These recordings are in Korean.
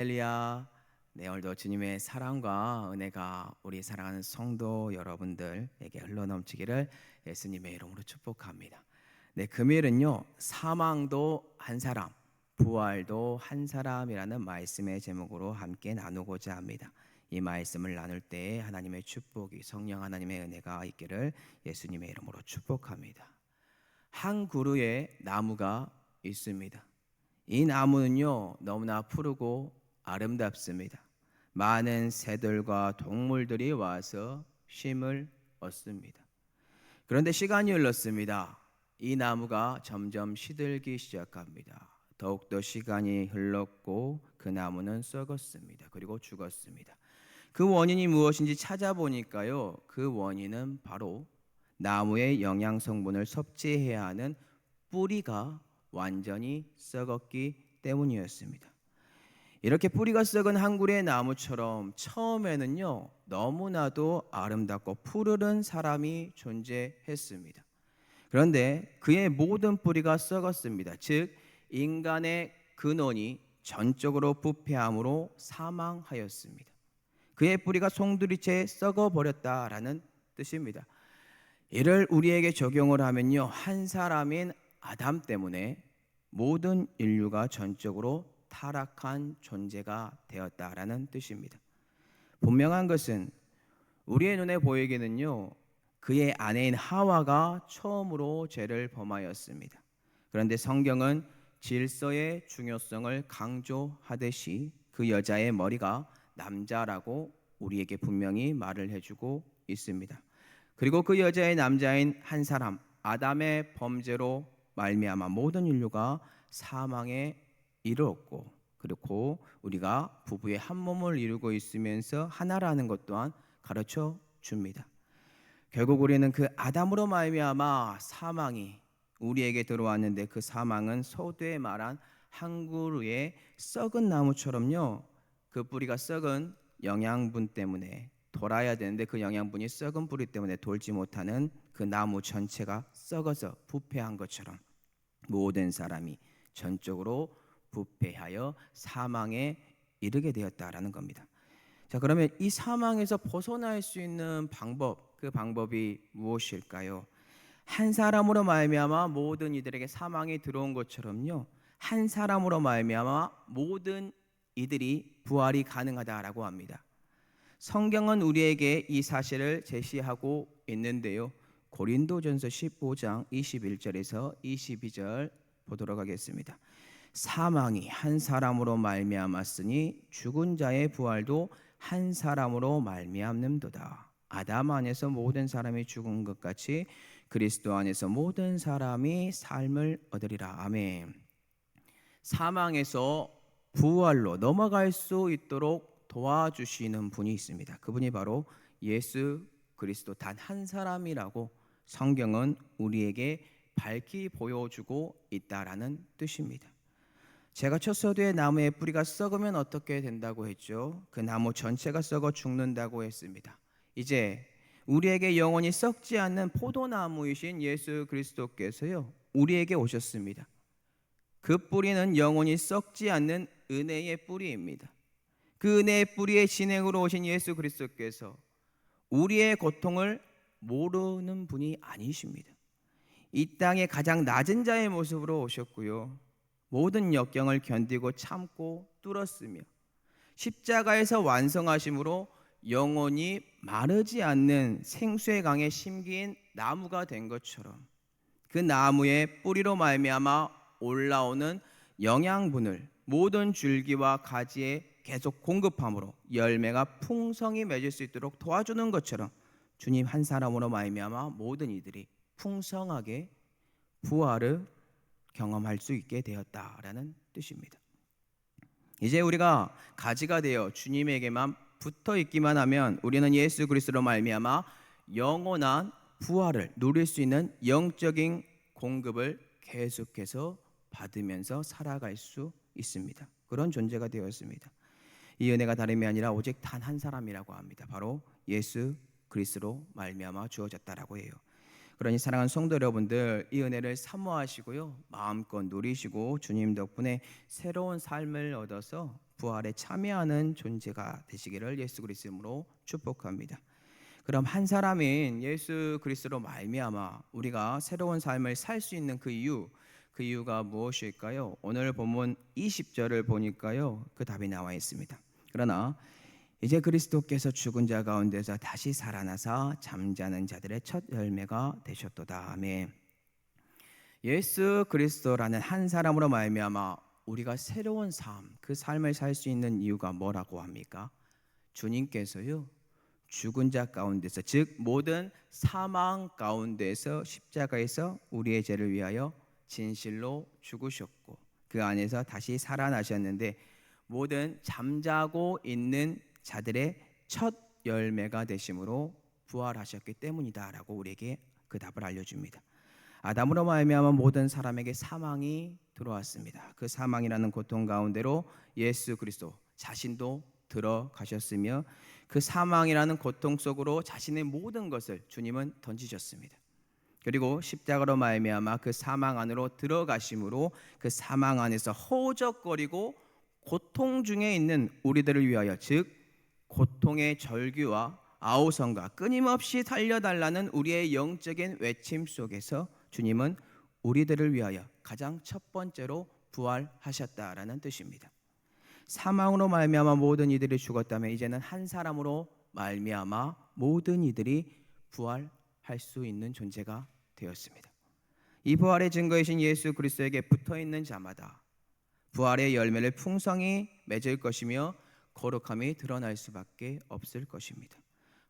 할렐루야. 네, 오늘도 주님의 사랑과 은혜가 우리 사랑하는 성도 여러분들에게 흘러 넘치기를 예수님의 이름으로 축복합니다. 네, 금요일은요. 사망도 한 사람, 부활도 한 사람이라는 말씀의 제목으로 함께 나누고자 합니다. 이 말씀을 나눌 때 하나님의 축복이 성령 하나님의 은혜가 있기를 예수님의 이름으로 축복합니다. 한 그루의 나무가 있습니다. 이 나무는요 너무나 푸르고 아름답습니다. 많은 새들과 동물들이 와서 쉼을 얻습니다. 그런데 시간이 흘렀습니다. 이 나무가 점점 시들기 시작합니다. 더욱더 시간이 흘렀고 그 나무는 썩었습니다. 그리고 죽었습니다. 그 원인이 무엇인지 찾아보니까요. 그 원인은 바로 나무의 영양 성분을 섭취해야 하는 뿌리가 완전히 썩었기 때문이었습니다. 이렇게 뿌리가 썩은 한 그루의 나무처럼 처음에는요 너무나도 아름답고 푸르른 사람이 존재했습니다. 그런데 그의 모든 뿌리가 썩었습니다. 즉 인간의 근원이 전적으로 부패함으로 사망하였습니다. 그의 뿌리가 송두리째 썩어 버렸다라는 뜻입니다. 이를 우리에게 적용을 하면요 한 사람인 아담 때문에 모든 인류가 전적으로 타락한 존재가 되었다라는 뜻입니다. 분명한 것은 우리의 눈에 보이기는요 그의 아내인 하와가 처음으로 죄를 범하였습니다. 그런데 성경은 질서의 중요성을 강조하듯이 그 여자의 머리가 남자라고 우리에게 분명히 말을 해주고 있습니다. 그리고 그 여자의 남자인 한 사람 아담의 범죄로 말미암아 모든 인류가 사망에 이르렀고 그렇고 우리가 부부의 한 몸을 이루고 있으면서 하나라는 것 또한 가르쳐 줍니다. 결국 우리는 그 아담으로 말미암아 사망이 우리에게 들어왔는데 그 사망은 소두에 말한 한 그루의 썩은 나무처럼요. 그 뿌리가 썩은 영양분 때문에 돌아야 되는데 그 영양분이 썩은 뿌리 때문에 돌지 못하는 그 나무 전체가 썩어서 부패한 것처럼 모든 사람이 전적으로 부패하여 사망에 이르게 되었다라는 겁니다. 자, 그러면 이 사망에서 벗어날 수 있는 방법, 그 방법이 무엇일까요? 한 사람으로 말미암아 모든 이들에게 사망이 들어온 것처럼요. 한 사람으로 말미암아 모든 이들이 부활이 가능하다라고 합니다. 성경은 우리에게 이 사실을 제시하고 있는데요. 고린도전서 15장 21절에서 22절 보도록 하겠습니다. 사망이 한 사람으로 말미암았으니 죽은 자의 부활도 한 사람으로 말미암는도다. 아담 안에서 모든 사람이 죽은 것 같이 그리스도 안에서 모든 사람이 삶을 얻으리라. 아멘. 사망에서 부활로 넘어갈 수 있도록 도와주시는 분이 있습니다. 그분이 바로 예수 그리스도 단 한 사람이라고 성경은 우리에게 밝히 보여주고 있다라는 뜻입니다. 제가 첫 서두에 나무의 뿌리가 썩으면 어떻게 된다고 했죠? 그 나무 전체가 썩어 죽는다고 했습니다. 이제 우리에게 영원히 썩지 않는 포도나무이신 예수 그리스도께서요 우리에게 오셨습니다. 그 뿌리는 영원히 썩지 않는 은혜의 뿌리입니다. 그 은혜의 뿌리의 진행으로 오신 예수 그리스도께서 우리의 고통을 모르는 분이 아니십니다. 이 땅의 가장 낮은 자의 모습으로 오셨고요. 모든 역경을 견디고 참고 뚫었으며 십자가에서 완성하심으로 영원히 마르지 않는 생수의 강에 심기인 나무가 된 것처럼 그 나무의 뿌리로 말미암아 올라오는 영양분을 모든 줄기와 가지에 계속 공급함으로 열매가 풍성히 맺을 수 있도록 도와주는 것처럼 주님 한 사람으로 말미암아 모든 이들이 풍성하게 부활을 경험할 수 있게 되었다라는 뜻입니다. 이제 우리가 가지가 되어 주님에게만 붙어 있기만 하면 우리는 예수 그리스도로 말미암아 영원한 부활을 누릴 수 있는 영적인 공급을 계속해서 받으면서 살아갈 수 있습니다. 그런 존재가 되었습니다. 이 은혜가 다름이 아니라 오직 단 한 사람이라고 합니다. 바로 예수 그리스도로 말미암아 주어졌다라고 해요. 그러니 사랑하는 성도 여러분들 이 은혜를 사모하시고요 마음껏 누리시고 주님 덕분에 새로운 삶을 얻어서 부활에 참여하는 존재가 되시기를 예수 그리스도로 축복합니다. 그럼 한 사람인 예수 그리스도로 말미암아 우리가 새로운 삶을 살 수 있는 그 이유 그 이유가 무엇일까요? 오늘 본문 20절을 보니까요 그 답이 나와 있습니다. 그러나 이제 그리스도께서 죽은 자 가운데서 다시 살아나사 잠자는 자들의 첫 열매가 되셨도다. 아멘. 예수 그리스도라는 한 사람으로 말미암아 우리가 새로운 삶, 그 삶을 살 수 있는 이유가 뭐라고 합니까? 주님께서요. 죽은 자 가운데서 즉 모든 사망 가운데서 십자가에서 우리의 죄를 위하여 진실로 죽으셨고 그 안에서 다시 살아나셨는데 모든 잠자고 있는 자들의 첫 열매가 되심으로 부활하셨기 때문이다라고 우리에게 그 답을 알려줍니다. 아담으로 말미암아 모든 사람에게 사망이 들어왔습니다. 그 사망이라는 고통 가운데로 예수 그리스도 자신도 들어가셨으며 그 사망이라는 고통 속으로 자신의 모든 것을 주님은 던지셨습니다. 그리고 십자가로 말미암아 그 사망 안으로 들어가심으로 그 사망 안에서 허우적거리고 고통 중에 있는 우리들을 위하여 즉 고통의 절규와 아우성과 끊임없이 달려달라는 우리의 영적인 외침 속에서 주님은 우리들을 위하여 가장 첫 번째로 부활하셨다라는 뜻입니다. 사망으로 말미암아 모든 이들이 죽었다면 이제는 한 사람으로 말미암아 모든 이들이 부활할 수 있는 존재가 되었습니다. 이 부활의 증거이신 예수 그리스도에게 붙어 있는 자마다 부활의 열매를 풍성히 맺을 것이며 거룩함이 드러날 수밖에 없을 것입니다.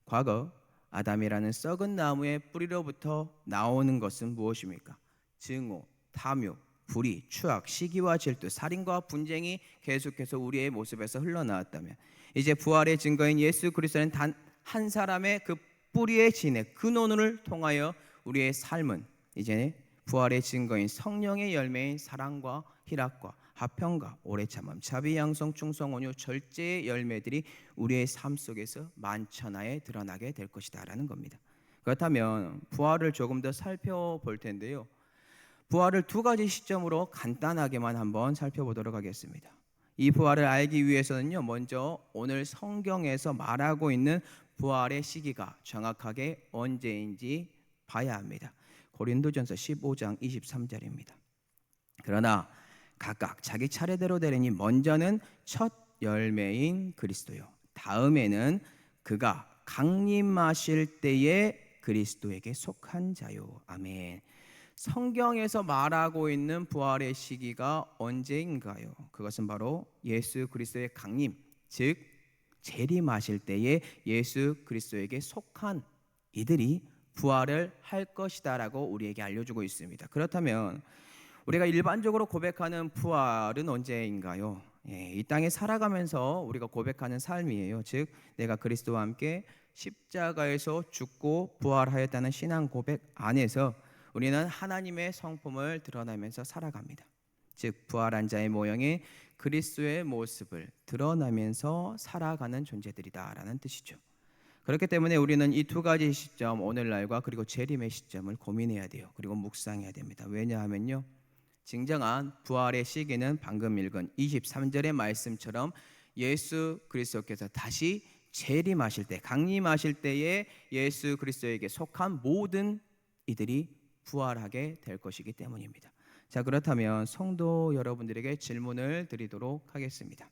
과거 아담이라는 썩은 나무의 뿌리로부터 나오는 것은 무엇입니까? 증오, 탐욕, 불의, 추악, 시기와 질투, 살인과 분쟁이 계속해서 우리의 모습에서 흘러나왔다면 이제 부활의 증거인 예수 그리스도는 단 한 사람의 그 뿌리의 진액, 근원을 통하여 우리의 삶은 이제 부활의 증거인 성령의 열매인 사랑과 희락과 화평과 오래 참음, 자비, 양성, 충성, 온유, 절제의 열매들이 우리의 삶 속에서 만천하에 드러나게 될 것이다라는 겁니다. 그렇다면 부활을 조금 더 살펴볼 텐데요. 부활을 두 가지 시점으로 간단하게만 한번 살펴보도록 하겠습니다. 이 부활을 알기 위해서는요, 먼저 오늘 성경에서 말하고 있는 부활의 시기가 정확하게 언제인지 봐야 합니다. 고린도전서 15장 23절입니다. 그러나 각각 자기 차례대로 되리니 먼저는 첫 열매인 그리스도요. 다음에는 그가 강림하실 때에 그리스도에게 속한 자요. 아멘. 성경에서 말하고 있는 부활의 시기가 언제인가요? 그것은 바로 예수 그리스도의 강림, 즉 재림하실 때에 예수 그리스도에게 속한 이들이 부활을 할 것이다라고 우리에게 알려주고 있습니다. 그렇다면 우리가 일반적으로 고백하는 부활은 언제인가요? 예, 이 땅에 살아가면서 우리가 고백하는 삶이에요. 즉 내가 그리스도와 함께 십자가에서 죽고 부활하였다는 신앙 고백 안에서 우리는 하나님의 성품을 드러내면서 살아갑니다. 즉 부활한 자의 모형이 그리스도의 모습을 드러나면서 살아가는 존재들이다라는 뜻이죠. 그렇기 때문에 우리는 이 두 가지 시점 오늘날과 그리고 재림의 시점을 고민해야 돼요. 그리고 묵상해야 됩니다. 왜냐하면요. 진정한 부활의 시기는 방금 읽은 23절의 말씀처럼 예수 그리스도께서 다시 재림하실 때, 강림하실 때에 예수 그리스도에게 속한 모든 이들이 부활하게 될 것이기 때문입니다. 자, 그렇다면 성도 여러분들에게 질문을 드리도록 하겠습니다.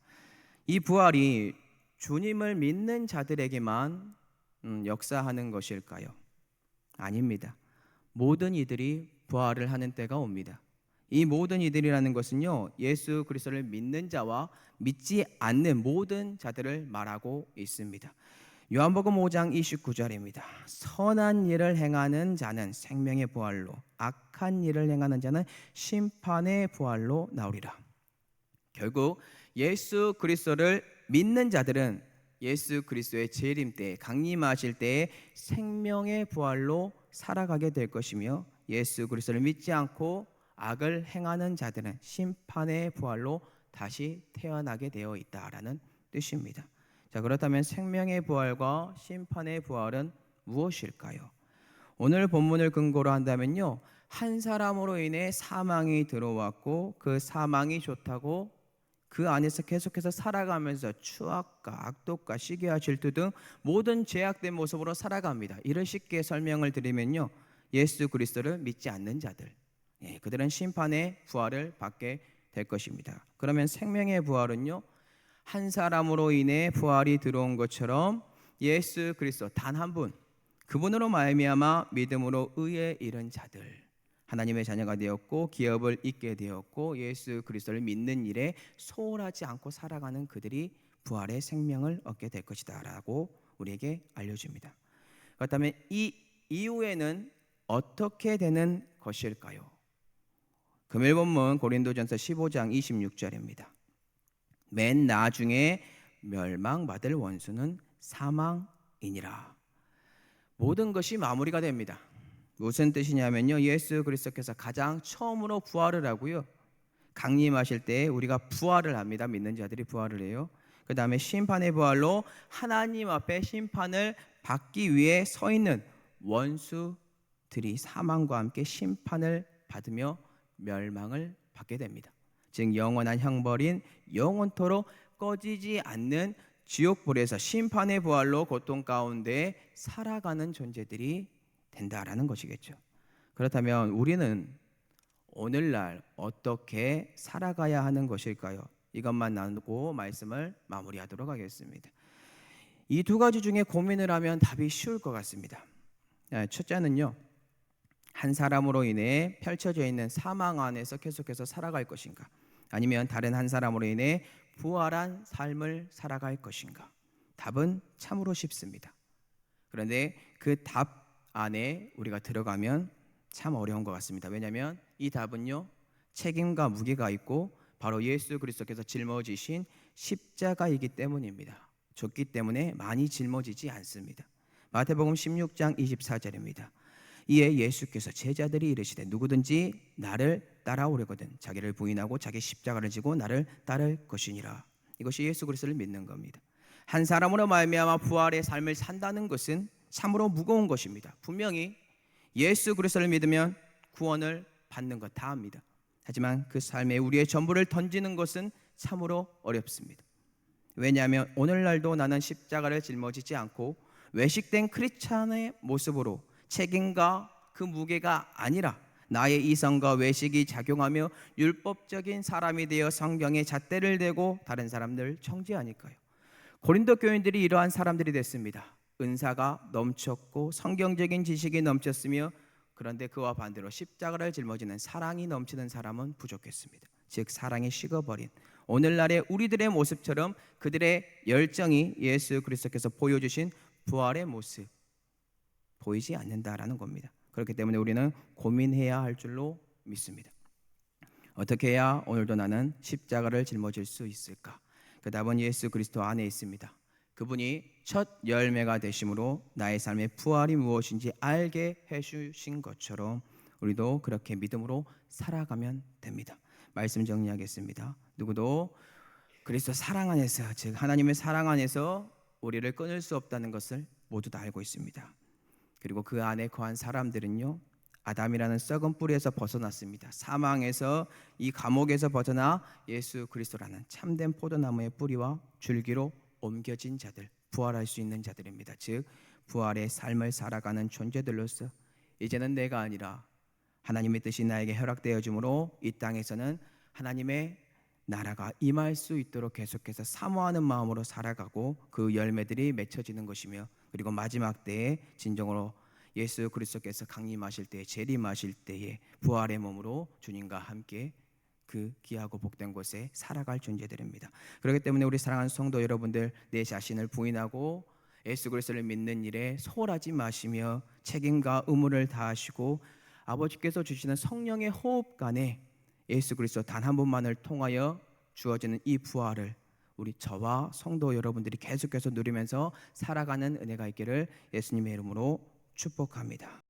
이 부활이 주님을 믿는 자들에게만 음, 역사하는 것일까요? 아닙니다. 모든 이들이 부활을 하는 때가 옵니다. 이 모든 이들이라는 것은요 예수 그리스도를 믿는 자와 믿지 않는 모든 자들을 말하고 있습니다. 요한복음 5장 29절입니다. 선한 일을 행하는 자는 생명의 부활로 악한 일을 행하는 자는 심판의 부활로 나오리라. 결국 예수 그리스도를 믿는 자들은 예수 그리스도의 재림 때 강림하실 때에 생명의 부활로 살아가게 될 것이며 예수 그리스도를 믿지 않고 악을 행하는 자들은 심판의 부활로 다시 태어나게 되어 있다라는 뜻입니다. 자, 그렇다면 생명의 부활과 심판의 부활은 무엇일까요? 오늘 본문을 근거로 한다면요. 한 사람으로 인해 사망이 들어왔고 그 사망이 좋다고 그 안에서 계속해서 살아가면서 추악과 악독과 시기와 질투 등 모든 죄악된 모습으로 살아갑니다. 이를 쉽게 설명을 드리면요. 예수 그리스도를 믿지 않는 자들. 예, 그들은 심판의 부활을 받게 될 것입니다. 그러면 생명의 부활은요. 한 사람으로 인해 부활이 들어온 것처럼 예수 그리스도 단 한 분, 그분으로 말미암아 믿음으로 의에 이른 자들 하나님의 자녀가 되었고 기업을 잇게 되었고 예수 그리스도를 믿는 일에 소홀하지 않고 살아가는 그들이 부활의 생명을 얻게 될 것이다라고 우리에게 알려줍니다. 그렇다면 이 이후에는 어떻게 되는 것일까요? 금일 본문 고린도전서 15장 26절입니다. 맨 나중에 멸망받을 원수는 사망이니라. 모든 것이 마무리가 됩니다. 무슨 뜻이냐면요. 예수 그리스도께서 가장 처음으로 부활을 하고요. 강림하실 때 우리가 부활을 합니다. 믿는 자들이 부활을 해요. 그 다음에 심판의 부활로 하나님 앞에 심판을 받기 위해 서 있는 원수들이 사망과 함께 심판을 받으며 멸망을 받게 됩니다. 즉 영원한 형벌인 영원토록 꺼지지 않는 지옥불에서 심판의 부활로 고통 가운데 살아가는 존재들이 된다라는 것이겠죠. 그렇다면 우리는 오늘날 어떻게 살아가야 하는 것일까요? 이것만 나누고 말씀을 마무리하도록 하겠습니다. 이 두 가지 중에 고민을 하면 답이 쉬울 것 같습니다. 네, 첫째는요. 한 사람으로 인해 펼쳐져 있는 사망 안에서 계속해서 살아갈 것인가? 아니면 다른 한 사람으로 인해 부활한 삶을 살아갈 것인가? 답은 참으로 쉽습니다. 그런데 그 답 안에 우리가 들어가면 참 어려운 것 같습니다. 왜냐하면 이 답은요 책임과 무게가 있고 바로 예수 그리스도께서 짊어지신 십자가이기 때문입니다. 줬기 때문에 많이 짊어지지 않습니다. 마태복음 16장 24절입니다. 이에 예수께서 제자들이 이르시되 누구든지 나를 따라오려거든 자기를 부인하고 자기 십자가를 지고 나를 따를 것이니라. 이것이 예수 그리스도를 믿는 겁니다. 한 사람으로 말미암아 부활의 삶을 산다는 것은 참으로 무거운 것입니다. 분명히 예수 그리스도를 믿으면 구원을 받는 것 다 합니다. 하지만 그 삶에 우리의 전부를 던지는 것은 참으로 어렵습니다. 왜냐하면 오늘날도 나는 십자가를 짊어지지 않고 외식된 크리스찬의 모습으로 책임과 그 무게가 아니라 나의 이성과 외식이 작용하며 율법적인 사람이 되어 성경에 잣대를 대고 다른 사람들 청지하니까요. 고린도 교인들이 이러한 사람들이 됐습니다. 은사가 넘쳤고 성경적인 지식이 넘쳤으며 그런데 그와 반대로 십자가를 짊어지는 사랑이 넘치는 사람은 부족했습니다. 즉 사랑이 식어버린 오늘날의 우리들의 모습처럼 그들의 열정이 예수 그리스도께서 보여주신 부활의 모습 보이지 않는다라는 겁니다. 그렇기 때문에 우리는 고민해야 할 줄로 믿습니다. 어떻게 해야 오늘도 나는 십자가를 짊어질 수 있을까? 그 답은 예수 그리스도 안에 있습니다. 그분이 첫 열매가 되심으로 나의 삶의 부활이 무엇인지 알게 해주신 것처럼 우리도 그렇게 믿음으로 살아가면 됩니다. 말씀 정리하겠습니다. 누구도 그리스도 사랑 안에서 즉 하나님의 사랑 안에서 우리를 끊을 수 없다는 것을 모두 다 알고 있습니다. 그리고 그 안에 거한 사람들은요 아담이라는 썩은 뿌리에서 벗어났습니다. 사망에서 이 감옥에서 벗어나 예수 그리스도라는 참된 포도나무의 뿌리와 줄기로 옮겨진 자들, 부활할 수 있는 자들입니다. 즉 부활의 삶을 살아가는 존재들로서 이제는 내가 아니라 하나님의 뜻이 나에게 허락되어 주므로 이 땅에서는 하나님의 나라가 임할 수 있도록 계속해서 사모하는 마음으로 살아가고 그 열매들이 맺혀지는 것이며 그리고 마지막 때에 진정으로 예수 그리스도께서 강림하실 때 재림하실 때에 부활의 몸으로 주님과 함께 그 귀하고 복된 곳에 살아갈 존재들입니다. 그렇기 때문에 우리 사랑하는 성도 여러분들 내 자신을 부인하고 예수 그리스도를 믿는 일에 소홀하지 마시며 책임과 의무를 다하시고 아버지께서 주시는 성령의 호흡 간에 예수 그리스도 단 한 분만을 통하여 주어지는 이 부활을 우리 저와 성도 여러분들이 계속해서 누리면서 살아가는 은혜가 있기를 예수님의 이름으로 축복합니다.